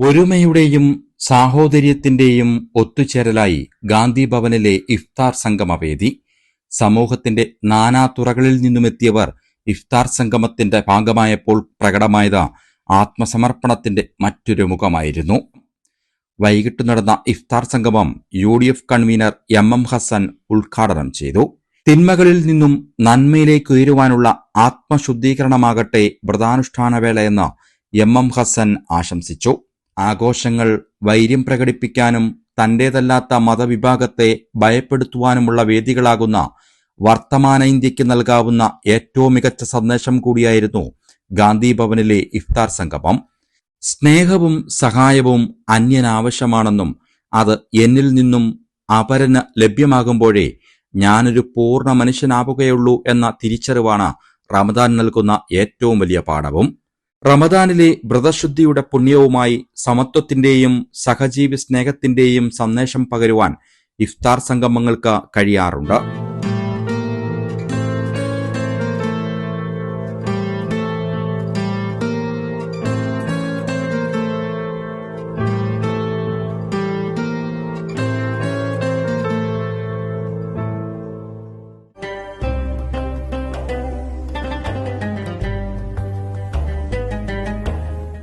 ഒരുമയുടെയും സാഹോദര്യത്തിന്റെയും ഒത്തുചേരലായി ഗാന്ധി ഭവനിലെ ഇഫ്താർ സംഗമവേദി സമൂഹത്തിന്റെ നാനാതുറകളിൽ നിന്നുമെത്തിയവർ ഇഫ്താർ സംഗമത്തിന്റെ ഭാഗമായപ്പോൾ പ്രകടമായത് ആത്മസമർപ്പണത്തിന്റെ മറ്റൊരു മുഖമായിരുന്നു. വൈകിട്ട് നടന്ന ഇഫ്താർ സംഗമം U D F convener M M Hasan ഉദ്ഘാടനം ചെയ്തു. തിന്മകളിൽ നിന്നും നന്മയിലേക്ക് ഉയരുവാനുള്ള ആത്മശുദ്ധീകരണമാകട്ടെ വ്രതാനുഷ്ഠാനവേളയെന്ന് എം എം ഹസൻ ആശംസിച്ചു. ആഘോഷങ്ങൾ വൈര്യം പ്രകടിപ്പിക്കാനും തന്റേതല്ലാത്ത മതവിഭാഗത്തെ ഭയപ്പെടുത്തുവാനുമുള്ള വേദികളാകുന്ന വർത്തമാന ഇന്ത്യയ്ക്ക് നൽകാവുന്ന ഏറ്റവും മികച്ച സന്ദേശം കൂടിയായിരുന്നു ഗാന്ധി ഭവനിലെ ഇഫ്താർ സംഗമം. സ്നേഹവും സഹായവും അന്യനാവശ്യമാണെന്നും അത് എന്നിൽ നിന്നും അപരന് ലഭ്യമാകുമ്പോഴേ ഞാനൊരു പൂർണ മനുഷ്യനാവുകയുള്ളൂ എന്ന തിരിച്ചറിവാണ് റമദാൻ നൽകുന്ന ഏറ്റവും വലിയ പാഠവും. റമദാനിലെ വ്രതശുദ്ധിയുടെ പുണ്യവുമായി സമത്വത്തിന്റെയും സഹജീവി സ്നേഹത്തിന്റെയും സന്ദേശം പകരുവാൻ ഇഫ്താർ സംഗമങ്ങൾക്ക് കഴിയാറുണ്ട്.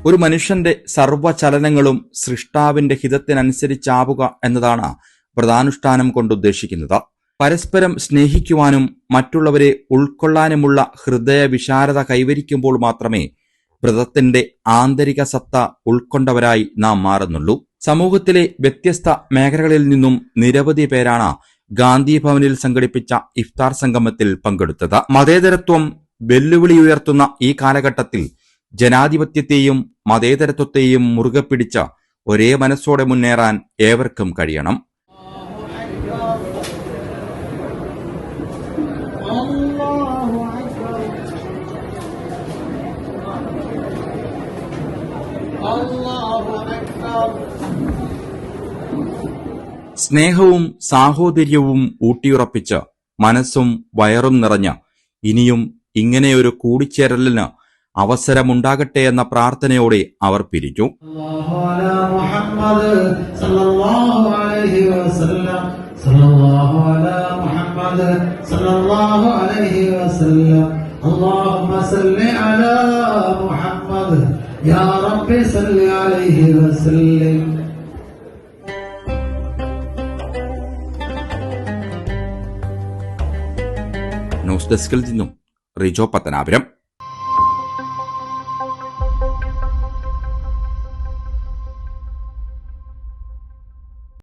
ഒരു മനുഷ്യന്റെ സർവചലനങ്ങളും സൃഷ്ടാവിന്റെ ഹിതത്തിനനുസരിച്ചാവുക എന്നതാണ് വ്രതാനുഷ്ഠാനം കൊണ്ട് ഉദ്ദേശിക്കുന്നത്. പരസ്പരം സ്നേഹിക്കുവാനും മറ്റുള്ളവരെ ഉൾക്കൊള്ളാനുമുള്ള ഹൃദയ വിശാരത കൈവരിക്കുമ്പോൾ മാത്രമേ വ്രതത്തിന്റെ ആന്തരിക സത്ത ഉൾക്കൊണ്ടവരായി നാം മാറുന്നുള്ളൂ. സമൂഹത്തിലെ വ്യത്യസ്ത മേഖലകളിൽ നിന്നും നിരവധി പേരാണ് ഗാന്ധി ഭവനിൽ സംഘടിപ്പിച്ച ഇഫ്താർ സംഗമത്തിൽ പങ്കെടുത്തത്. മതേതരത്വം വെല്ലുവിളി ഉയർത്തുന്ന ഈ കാലഘട്ടത്തിൽ ജനാധിപത്യത്തെയും മതേതരത്വത്തെയും മുറുകെ പിടിച്ച ഒരേ മനസ്സോടെ മുന്നേറാൻ ഏവർക്കും കഴിയണം. സ്നേഹവും സാഹോദര്യവും ഊട്ടിയുറപ്പിച്ച് മനസ്സും വയറും നിറഞ്ഞ ഇനിയും ഇങ്ങനെയൊരു കൂടിച്ചേരലിന് അവസരമുണ്ടാകട്ടെ എന്ന പ്രാർത്ഥനയോടെ അവർ പിരിഞ്ഞു. ന്യൂസ് ഡെസ്കിൽ നിന്നും റിജോ പത്തനാപുരം.